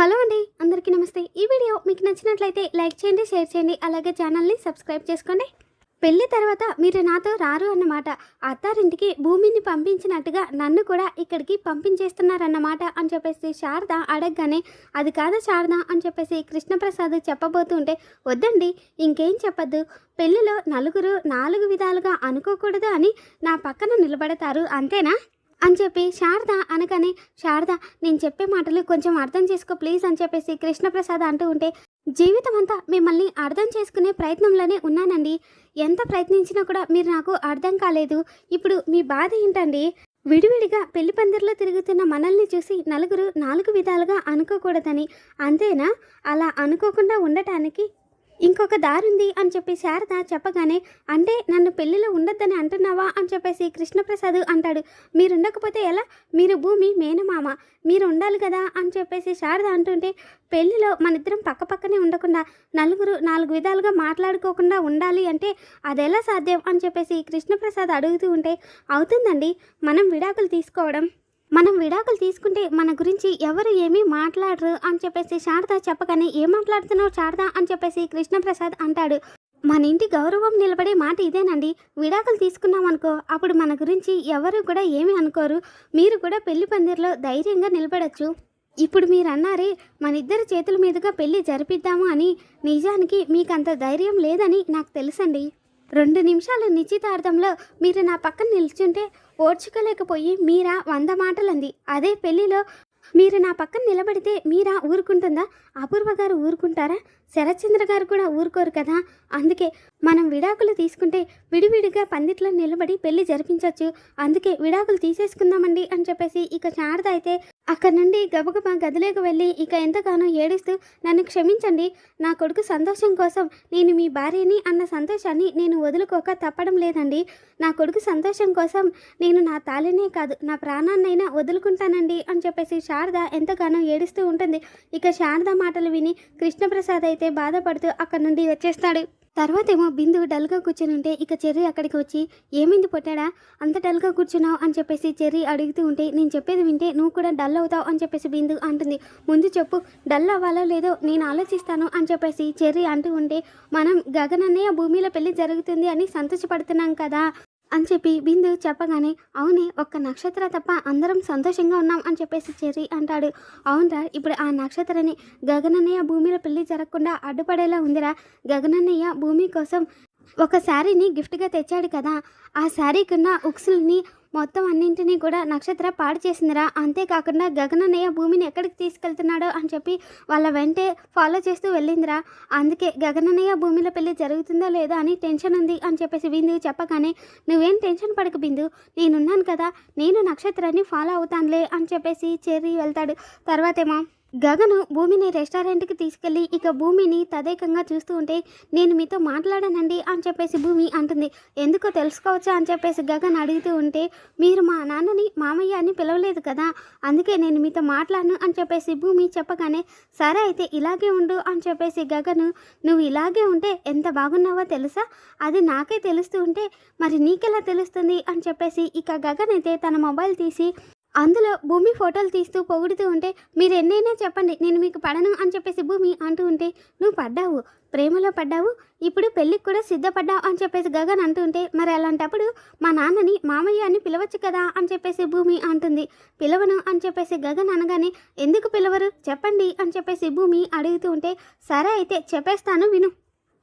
Hello అండి అందరికీ నమస్తే. ఈ వీడియో మీకు నచ్చినట్లయితే లైక్ చేయండి షేర్ చేయండి అలాగే ఛానల్ని సబ్స్క్రైబ్ చేసుకోండి. పెళ్ళి తర్వాత మీరు నాతో రారు అన్నమాట. అత్తారింటికి భూమిని పంపించినట్టుగా నన్ను కూడా ఇక్కడికి పంపించేస్తున్నారన్నమాట అని చెప్పేసి శారద అడగగానే అది కాదా శారద? అని చెప్పేసి కృష్ణప్రసాద్ చెప్పబోతుంటే వద్దండి ఇంకేం చెప్పద్దు. పెళ్ళిలో నలుగురు నాలుగు విధాలుగా అనుకోకూడదు అని నా పక్కన నిలబడతారు అంతేనా? అని చెప్పి శారద అనగానే శారద నేను చెప్పే మాటలు కొంచెం అర్థం చేసుకో ప్లీజ్ అని చెప్పేసి కృష్ణప్రసాద్ అంటూ ఉంటే జీవితం అంతా మిమ్మల్ని అర్థం చేసుకునే ప్రయత్నంలోనే ఉన్నానండి. ఎంత ప్రయత్నించినా కూడా మీరు నాకు అర్థం కాలేదు. ఇప్పుడు మీ బాధ ఏంటండి? విడివిడిగా పెళ్ళి పందిర్లో తిరుగుతున్న మనల్ని చూసి నలుగురు నాలుగు విధాలుగా అనుకోకూడదని అంతేనా? అలా అనుకోకుండా ఉండటానికి ఇంకొక దారుంది అని చెప్పి శారద చెప్పగానే అంటే నన్ను పెళ్ళిలో ఉండొద్దని అంటున్నావా? అని చెప్పేసి కృష్ణప్రసాద్ అంటాడు. మీరు ఉండకపోతే ఎలా? మీరు భూమి మేనమామ మీరు ఉండాలి కదా? అని చెప్పేసి శారద అంటుంటే పెళ్ళిలో మన ఇద్దరం పక్క పక్కనే ఉండకుండా నలుగురు నాలుగు విధాలుగా మాట్లాడుకోకుండా ఉండాలి అంటే అది ఎలా సాధ్యం? అని చెప్పేసి కృష్ణప్రసాద్ అడుగుతూ ఉంటే అవుతుందండి. మనం విడాకులు తీసుకోవడం మనం విడాకులు తీసుకుంటే మన గురించి ఎవరు ఏమీ మాట్లాడరు అని చెప్పేసి శారద చెప్పగానే ఏం మాట్లాడుతున్నావు శారద? అని చెప్పేసి కృష్ణప్రసాద్ అంటాడు. మన ఇంటి గౌరవం నిలబడే మాట ఇదేనండి. విడాకులు తీసుకున్నాం అనుకో అప్పుడు మన గురించి ఎవరు కూడా ఏమీ అనుకోరు. మీరు కూడా పెళ్ళి పందిరిలో ధైర్యంగా నిలబడచ్చు. ఇప్పుడు మీరు అన్నారే మన ఇద్దరి చేతుల మీదుగా పెళ్ళి జరిపిద్దాము అని. నిజానికి మీకు అంత ధైర్యం లేదని నాకు తెలుసండి. రెండు నిమిషాలు నిశ్చితార్థంలో మీరు నా పక్కన నిల్చుంటే ఓర్చుకోలేకపోయి మీరా వంద మాటలంది. అదే పెళ్ళిలో మీరు నా పక్కన నిలబడితే మీరా ఊరుకుంటుందా? అపూర్వ గారు ఊరుకుంటారా? శరత్చంద్ర గారు కూడా ఊరుకోరు కదా? అందుకే మనం విడాకులు తీసుకుంటే విడివిడిగా పందిట్లో నిలబడి పెళ్ళి జరిపించవచ్చు అందుకే విడాకులు తీసేసుకుందామండి అని చెప్పేసి ఇక శారద అయితే అక్కడ నుండి గబగబా గదిలోకి వెళ్ళి ఇక ఎంతగానో ఏడుస్తూ నన్ను క్షమించండి. నా కొడుకు సంతోషం కోసం నేను మీ భార్యని అన్న సంతోషాన్ని నేను వదులుకోక తప్పడం లేదండి. నా కొడుకు సంతోషం కోసం నేను నా తాళినే కాదు నా ప్రాణాన్నైనా వదులుకుంటానండి అని చెప్పేసి శారద ఎంతగానో ఏడుస్తూ ఉంటుంది. ఇక శారద మాటలు విని కృష్ణప్రసాద్ అయితే బాధపడుతూ అక్కడ నుండి వచ్చేస్తాడు. తర్వాత ఏమో బిందు డల్గా కూర్చుని ఉంటే ఇక చెర్రీ అక్కడికి వచ్చి ఏమైంది పొట్టాడా? అంత డల్గా కూర్చున్నావు అని చెప్పేసి చెర్రీ అడుగుతూ ఉంటే నేను చెప్పేది వింటే నువ్వు కూడా డల్ అవుతావు అని చెప్పేసి బిందు అంటుంది. ముందు చెప్పు డల్ అవ్వాలో లేదో నేను ఆలోచిస్తాను అని చెప్పేసి చెర్రీ అంటూ ఉంటే మనం గగనన్నయ్య భూమిలో పెళ్ళి జరుగుతుంది అని సంతోషపడుతున్నాం కదా. అని చెప్పి బిందు చెప్పగానే అవునే ఒక్క నక్షత్ర తప్ప అందరం సంతోషంగా ఉన్నాం అని చెప్పేసి చెర్రీ అంటాడు. అవునరా ఇప్పుడు ఆ నక్షత్రని గగనన్నయ్య భూమిలో పెళ్ళి జరగకుండా అడ్డుపడేలా ఉందిరా. గగనన్నయ్య భూమి కోసం ఒక శారీని గిఫ్ట్గా తెచ్చాడు కదా. ఆ శారీకున్న ఉక్సుల్ని మొత్తం అన్నింటినీ కూడా నక్షత్ర పాడు చేసిందిరా. అంతేకాకుండా గగనన్నయ్య భూమిని ఎక్కడికి తీసుకెళ్తున్నాడో అని చెప్పి వాళ్ళ వెంటే ఫాలో చేస్తూ వెళ్ళిందిరా. అందుకే గగనన్నయ్య భూమిలో పెళ్ళి జరుగుతుందో లేదో అని టెన్షన్ ఉంది అని చెప్పేసి బిందు చెప్పగానే నువ్వేం టెన్షన్ పడక బిందు. నేనున్నాను కదా. నేను నక్షత్రాన్ని ఫాలో అవుతానులే అని చెప్పేసి చేరి వెళ్తాడు. తర్వాతేమో గగను భూమిని రెస్టారెంట్కి తీసుకెళ్ళి ఇక భూమిని తదేకంగా చూస్తూ ఉంటే నేను మీతో మాట్లాడానండి అని చెప్పేసి భూమి అంటుంది. ఎందుకో తెలుసుకోవచ్చా అని చెప్పేసి గగన్ అడుగుతూ ఉంటే మీరు మా నాన్నని మామయ్య అని పిలవలేదు కదా అందుకే నేను మీతో మాట్లాడను అని చెప్పేసి భూమి చెప్పగానే సరే అయితే ఇలాగే ఉండు అని చెప్పేసి గగను నువ్వు ఇలాగే ఉంటే ఎంత బాగున్నావో తెలుసా? అది నాకే తెలుస్తూ ఉంటే మరి నీకెలా తెలుస్తుంది? అని చెప్పేసి ఇక గగన్ అయితే తన మొబైల్ తీసి అందులో భూమి ఫోటోలు తీస్తూ పొగుడుతూ ఉంటే మీరు ఎన్నైనా చెప్పండి నేను మీకు పడను అని చెప్పేసి భూమి అంటూ ఉంటే నువ్వు పడ్డావు ప్రేమలో పడ్డావు ఇప్పుడు పెళ్ళికి కూడా సిద్ధపడ్డావు అని చెప్పేసి గగన్ అంటూ ఉంటే మరి అలాంటప్పుడు మా నాన్నని మామయ్య అని పిలవచ్చు కదా అని చెప్పేసి భూమి అంటుంది. పిలవను అని చెప్పేసి గగన్ అనగానే ఎందుకు పిలవరు? చెప్పండి అని చెప్పేసి భూమి అడుగుతూ ఉంటే సరే అయితే చెప్పేస్తాను విను.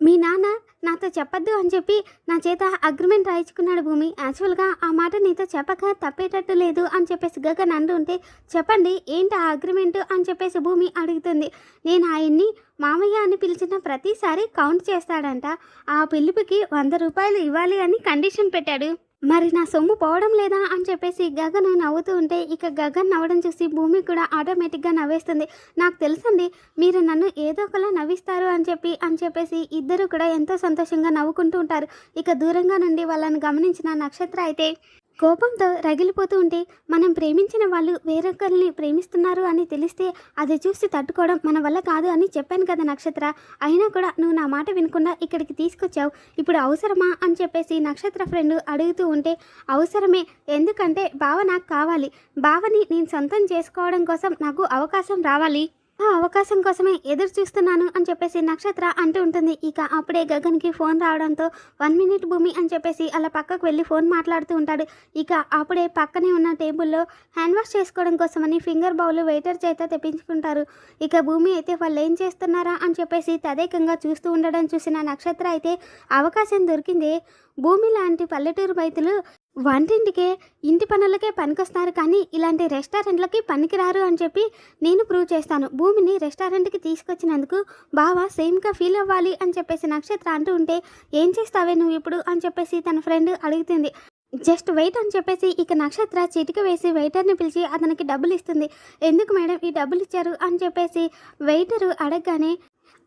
మీ నాన్న నాతో చెప్పొద్దు అని చెప్పి నా చేత అగ్రిమెంట్ రాయించుకున్నాడు భూమి. యాక్చువల్గా ఆ మాట నీతో చెప్పక తప్పేటట్టు లేదు అని చెప్పేసి గగన్ అంటుంటే చెప్పండి ఏంటి ఆ అగ్రిమెంట్ అని చెప్పేసి భూమి అడుగుతుంది. నేను ఆయన్ని మామయ్య అని పిలిచిన ప్రతిసారి కౌంట్ చేస్తాడంట. ఆ పిలుపుకి వంద రూపాయలు ఇవ్వాలి అని కండిషన్ పెట్టాడు. మరి నా సొమ్ము పోవడం లేదా అని చెప్పేసి గగను నవ్వుతూ ఉంటే ఇక గగన్ నవ్వడం చూసి భూమి కూడా ఆటోమేటిక్గా నవ్వేస్తుంది. నాకు తెలుసండి మీరు నన్ను ఏదో ఒకలా నవ్విస్తారు అని చెప్పి అని చెప్పేసి ఇద్దరు కూడా ఎంతో సంతోషంగా నవ్వుకుంటూ ఉంటారు. ఇక దూరంగా నుండి వాళ్ళని గమనించిన నక్షత్ర అయితే కోపంతో రగిలిపోతూ ఉంటే మనం ప్రేమించిన వాళ్ళు వేరొకరిని ప్రేమిస్తున్నారు అని తెలిస్తే అది చూసి తట్టుకోవడం మన వల్ల కాదు అని చెప్పాను కదా నక్షత్ర. అయినా కూడా నువ్వు నా మాట వినకుండా ఇక్కడికి తీసుకొచ్చావు. ఇప్పుడు అవసరమా అని చెప్పేసి నక్షత్ర ఫ్రెండ్ అడుగుతూ ఉంటే అవసరమే. ఎందుకంటే బావ నాకు కావాలి. బావని నేను సొంతం చేసుకోవడం కోసం నాకు అవకాశం రావాలి. ఆ అవకాశం కోసమే ఎదురు చూస్తున్నాను అని చెప్పేసి నక్షత్ర అంటూ ఉంటుంది. ఇక అప్పుడే గగన్కి ఫోన్ రావడంతో వన్ మినిట్ భూమి అని చెప్పేసి అలా పక్కకు వెళ్ళి ఫోన్ మాట్లాడుతూ ఉంటాడు. ఇక అప్పుడే పక్కనే ఉన్న టేబుల్లో హ్యాండ్ వాష్ చేసుకోవడం కోసమని ఫింగర్ బౌల్ వెయిటర్ చేత తెప్పించుకుంటారు. ఇక భూమి అయితే వాళ్ళు ఏం చేస్తున్నారా అని చెప్పేసి తదేకంగా చూస్తూ ఉండడం చూసిన నక్షత్ర అయితే అవకాశం దొరికింది. భూమి లాంటి పల్లెటూరు రైతులు వంటింటికే ఇంటి పనులకే పనికొస్తారు కానీ ఇలాంటి రెస్టారెంట్లకి పనికిరారు అని చెప్పి నేను ప్రూవ్ చేస్తాను. భూమిని రెస్టారెంట్కి తీసుకొచ్చినందుకు బావా సేమ్గా ఫీల్ అవ్వాలి అని చెప్పేసి నక్షత్ర అంటూ ఉంటే ఏం చేస్తావే నువ్వు ఇప్పుడు? అని చెప్పేసి తన ఫ్రెండ్ అడుగుతుంది. జస్ట్ వెయిట్ అని చెప్పేసి ఇక నక్షత్ర చిటిక వేసి వెయిటర్ని పిలిచి అతనికి డబ్బులు ఇస్తుంది. ఎందుకు మేడం ఈ డబ్బులు ఇచ్చారు? అని చెప్పేసి వెయిటరు అడగగానే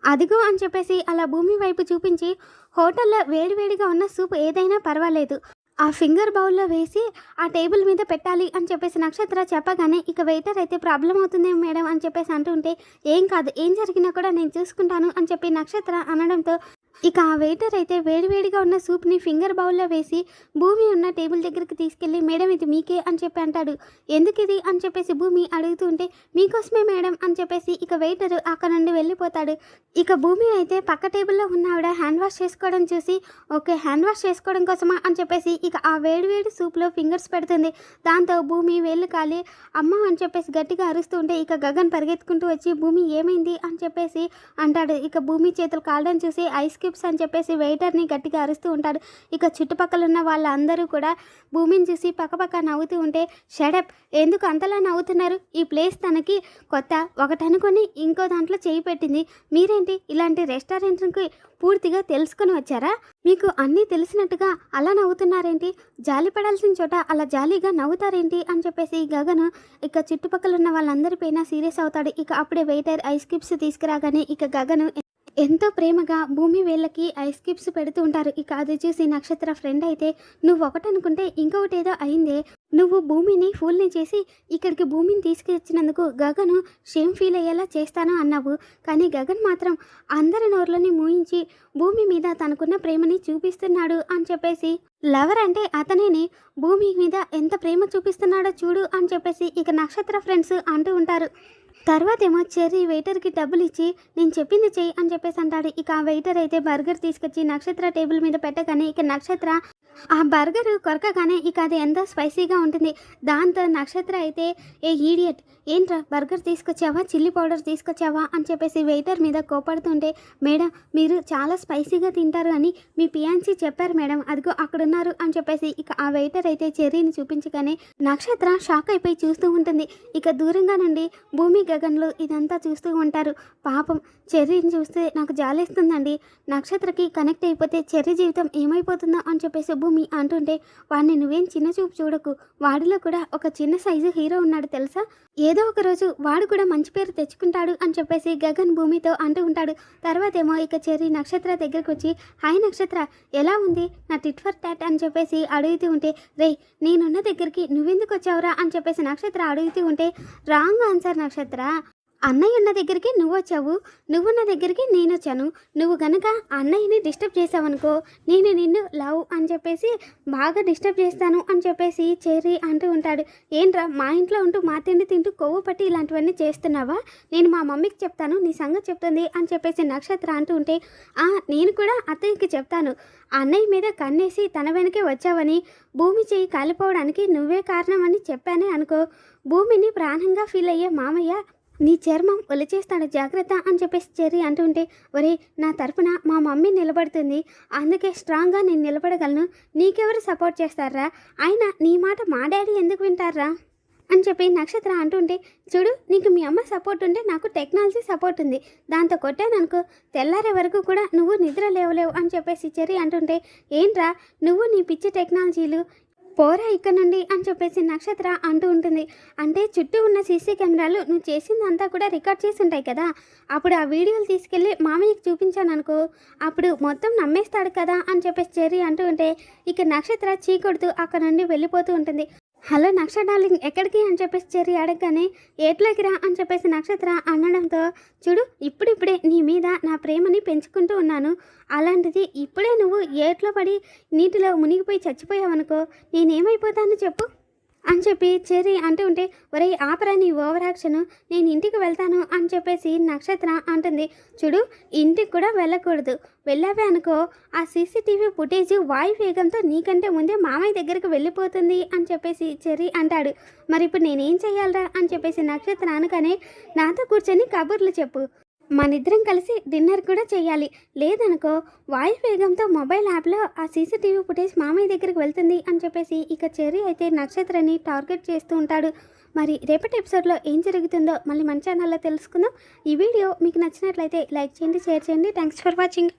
అదిగో అని చెప్పేసి అలా భూమి వైపు చూపించి హోటల్లో వేడివేడిగా ఉన్న సూప్ ఏదైనా పర్వాలేదు. ఆ ఫింగర్ బౌల్లో వేసి ఆ టేబుల్ మీద పెట్టాలి అని చెప్పేసి నక్షత్ర చెప్పగానే ఇక వెయిటర్ అయితే ప్రాబ్లం అవుతుంది మేడం అని చెప్పేసి అంటుంటే ఏం కాదు ఏం జరిగినా కూడా నేను చూసుకుంటాను అని చెప్పి నక్షత్ర అనడంతో ఇక ఆ వెయిటర్ అయితే వేడివేడిగా ఉన్న సూప్ని ఫింగర్ బౌల్లో వేసి భూమి ఉన్న టేబుల్ దగ్గరికి తీసుకెళ్ళి మేడం ఇది మీకే అని చెప్పి అంటాడు. ఎందుకు ఇది? అని చెప్పేసి భూమి అడుగుతూ ఉంటే మీకోసమే మేడం అని చెప్పేసి ఇక వెయిటర్ అక్కడ నుండి వెళ్ళిపోతాడు. ఇక భూమి అయితే పక్క టేబుల్లో ఉన్న ఆవిడ హ్యాండ్ వాష్ చేసుకోవడం చూసి ఓకే హ్యాండ్ వాష్ చేసుకోవడం కోసమా? అని చెప్పేసి ఇక ఆ వేడివేడి సూప్లో ఫింగర్స్ పెడుతుంది. దాంతో భూమి వేళ్ళు కాలి అమ్మ అని చెప్పేసి గట్టిగా అరుస్తూ ఉంటే ఇక గగన్ పరిగెత్తుకుంటూ వచ్చి భూమి ఏమైంది? అని చెప్పేసి అంటాడు. ఇక భూమి చేతులు కాలడం చూసి ఐస్ టిప్స్ అని చెప్పేసి వెయిటర్ని గట్టిగా అరుస్తూ ఉంటాడు. ఇక చుట్టుపక్కల ఉన్న వాళ్ళందరూ కూడా భూమిని చూసి పక్కపక్క నవ్వుతూ ఉంటే షడప్ ఎందుకు అంతలా నవ్వుతున్నారు? ఈ ప్లేస్ తనకి కొత్త. ఒకటనుకొని ఇంకో దాంట్లో చేయి పెట్టింది. మీరేంటి ఇలాంటి రెస్టారెంట్కి పూర్తిగా తెలుసుకొని వచ్చారా? మీకు అన్నీ తెలిసినట్టుగా అలా నవ్వుతున్నారేంటి? జాలి పడాల్సిన చోట అలా జాలీగా నవ్వుతారేంటి? అని చెప్పేసి గగను ఇక చుట్టుపక్కల ఉన్న వాళ్ళందరిపైన సీరియస్ అవుతాడు. ఇక అప్పుడే వెయిటర్ ఐస్ క్యూబ్స్ తీసుకురాగానే ఇక గగను ఎంతో ప్రేమగా భూమి వేళ్ళకి ఐస్ క్యూబ్స్ పెడుతూ ఉంటారు. ఇక అది చూసి నక్షత్ర ఫ్రెండ్ అయితే నువ్వు ఒకటనుకుంటే ఇంకొకటి ఏదో అయిందే. నువ్వు భూమిని ఫూల్ని చేసి ఇక్కడికి భూమిని తీసుకొచ్చినందుకు గగను షేమ్ ఫీల్ అయ్యేలా చేస్తాను అన్నావు. కానీ గగన్ మాత్రం అందరి నోర్లని మూయించి భూమి మీద తనకున్న ప్రేమని చూపిస్తున్నాడు అని చెప్పేసి లవర్ అంటే అతనేని. భూమి మీద ఎంత ప్రేమ చూపిస్తున్నాడో చూడు అని చెప్పేసి ఇక నక్షత్ర ఫ్రెండ్స్ అంటూ ఉంటారు. తర్వాత ఏమో చెర్రీ వెయిటర్కి డబ్బులు ఇచ్చి నేను చెప్పింది చెయ్యి అని చెప్పేసి అంటాడు ఇక ఆ వెయిటర్ అయితే బర్గర్ తీసుకొచ్చి నక్షత్ర టేబుల్ మీద పెట్టగానే ఇక నక్షత్ర ఆ బర్గర్ కొరకగానే ఇక అది ఎంతో స్పైసీగా ఉంటుంది. దాంతో నక్షత్ర అయితే ఏ ఈడియట్ ఏంట్రా బర్గర్ తీసుకొచ్చావా? చిల్లీ పౌడర్ తీసుకొచ్చావా? అని చెప్పేసి వెయిటర్ మీద కోపడుతుంటే మేడం మీరు చాలా స్పైసీగా తింటారు అని మీ పియాన్సీ చెప్పారు మేడం. అదిగో అక్కడున్నారు. అని చెప్పేసి ఇక ఆ వెయిటర్ అయితే చెర్రీని చూపించగానే నక్షత్ర షాక్ అయిపోయి చూస్తూ ఉంటుంది. ఇక దూరంగా నుండి భూమి గగన్లు ఇదంతా చూస్తూ ఉంటారు. పాపం చెర్రీని చూస్తే నాకు జాలేస్తుందండి. నక్షత్రకి కనెక్ట్ అయిపోతే చెర్రీ జీవితం ఏమైపోతుందో అని చెప్పేసి భూమి భూమి అంటుంటే వాడిని నువ్వేం చిన్న చూపు చూడకు. వాడిలో కూడా ఒక చిన్న సైజు హీరో ఉన్నాడు తెలుసా? ఏదో ఒక రోజు వాడు కూడా మంచి పేరు తెచ్చుకుంటాడు అని చెప్పేసి గగన్ భూమితో అంటూ ఉంటాడు. తర్వాత ఏమో ఇక చెర్రి నక్షత్ర దగ్గరకు వచ్చి హాయ్ నక్షత్ర ఎలా ఉంది? నా టిట్ ఫర్ టాట్ అని చెప్పేసి అడుగుతూ ఉంటే రే నేనున్న దగ్గరికి నువ్వెందుకు వచ్చావురా? అని చెప్పేసి నక్షత్ర అడుగుతూ ఉంటే రాంగ్ ఆన్సర్ నక్షత్ర. అన్నయ్య ఉన్న దగ్గరికి నువ్వు వచ్చావు నువ్వున్న దగ్గరికి నేను వచ్చాను. నువ్వు గనక అన్నయ్యని డిస్టర్బ్ చేసావనుకో నేను నిన్ను లవ్ అని చెప్పేసి బాగా డిస్టర్బ్ చేస్తాను అని చెప్పేసి చెర్రీ అంటూ ఉంటాడు. ఏంట్రా మా ఇంట్లో ఉంటూ మా తిండి తింటూ కొవ్వు పట్టి ఇలాంటివన్నీ చేస్తున్నావా? నేను మా మమ్మీకి చెప్తాను నీ సంగతి చెప్తుంది అని చెప్పేసి నక్షత్ర అంటూ ఉంటే "ఆ, నేను కూడా అత్తయ్యకి చెప్తాను. అన్నయ్య మీద కన్నేసి తన వెనకే వచ్చావని భూమి చేయి కాలిపోవడానికి నువ్వే కారణమని చెప్పానే అనుకో. భూమిని ప్రాణంగా ఫీల్ అయ్యే మామయ్య నీ చర్మం ఒలిచేస్తాడు జాగ్రత్త అని చెప్పేసి చెర్రీ అంటుంటే ఒరే నా తరపున మా మమ్మీ నిలబడుతుంది. అందుకే స్ట్రాంగ్గా నేను నిలబడగలను. నీకెవరు సపోర్ట్ చేస్తారా? అయినా నీ మాట మా డాడీ ఎందుకు వింటారా? అని చెప్పి నక్షత్ర అంటుంటే చూడు నీకు మీ అమ్మ సపోర్ట్ ఉంటే నాకు టెక్నాలజీ సపోర్ట్ ఉంది. దాంతో కొట్టాననుకో తెల్లారే వరకు కూడా నువ్వు నిద్ర లేవలేవు అని చెప్పేసి చెరి అంటుంటే ఏంట్రా నువ్వు నీ పిచ్చి టెక్నాలజీలు పోరా ఇక్కడ నుండి అని చెప్పేసి నక్షత్ర అంటూ ఉంటుంది. అంటే చుట్టూ ఉన్న సీసీ కెమెరాలు నువ్వు చేసిందంతా కూడా రికార్డ్ చేసి ఉంటాయి కదా. అప్పుడు ఆ వీడియోలు తీసుకెళ్ళి మామయ్యకి చూపించాను అనుకో. అప్పుడు మొత్తం నమ్మేస్తాడు కదా అని చెప్పేసి చెర్రీ అంటూ ఉంటే ఇక నక్షత్ర చీకొడుతూ అక్కడ నుండి వెళ్ళిపోతూ ఉంటుంది. హలో నక్ష డార్లింగ్ ఎక్కడికి అని చెప్పేసి చెర్రీ అడగగానే ఏట్లోకి రా అని చెప్పేసి నక్షత్ర అనడంతో చూడు ఇప్పుడిప్పుడే నీ మీద నా ప్రేమని పెంచుకుంటూ ఉన్నాను. అలాంటిది ఇప్పుడే నువ్వు ఏట్లో పడి నీటిలో మునిగిపోయి చచ్చిపోయావనుకో నేనేమైపోతాను చెప్పు. అని చెప్పి చెర్రీ అంటూ ఉంటే ఒరే ఆపరా నీ ఓవర్ యాక్షన్. నేను ఇంటికి వెళ్తాను అని చెప్పేసి నక్షత్ర అంటుంది. చూడు ఇంటికి కూడా వెళ్ళకూడదు. వెళ్ళావే అనుకో. ఆ సీసీటీవీ ఫుటేజ్ వాయు వేగంతో నీకంటే ముందే మామయ్య దగ్గరికి వెళ్ళిపోతుంది అని చెప్పేసి చెర్రీ అంటాడు. మరి ఇప్పుడు నేనేం చేయాలరా అని చెప్పేసి నక్షత్ర అనగానే నాతో కూర్చొని కబుర్లు చెప్పు. మనిద్దరం కలిసి డిన్నర్ కూడా చేయాలి లేదనుకో వాయు వేగంతో మొబైల్ యాప్లో ఆ సీసీటీవీ ఫుటేజ్ మామయ్య దగ్గరికి వెళ్తుంది అని చెప్పేసి ఇక చెర్రీ అయితే నక్షత్రని టార్గెట్ చేస్తూ ఉంటాడు. మరి రేపటి ఎపిసోడ్లో ఏం జరుగుతుందో మళ్ళీ మన ఛానల్లో తెలుసుకుందాం. ఈ వీడియో మీకు నచ్చినట్లయితే లైక్ చేయండి షేర్ చేయండి. Thanks for watching.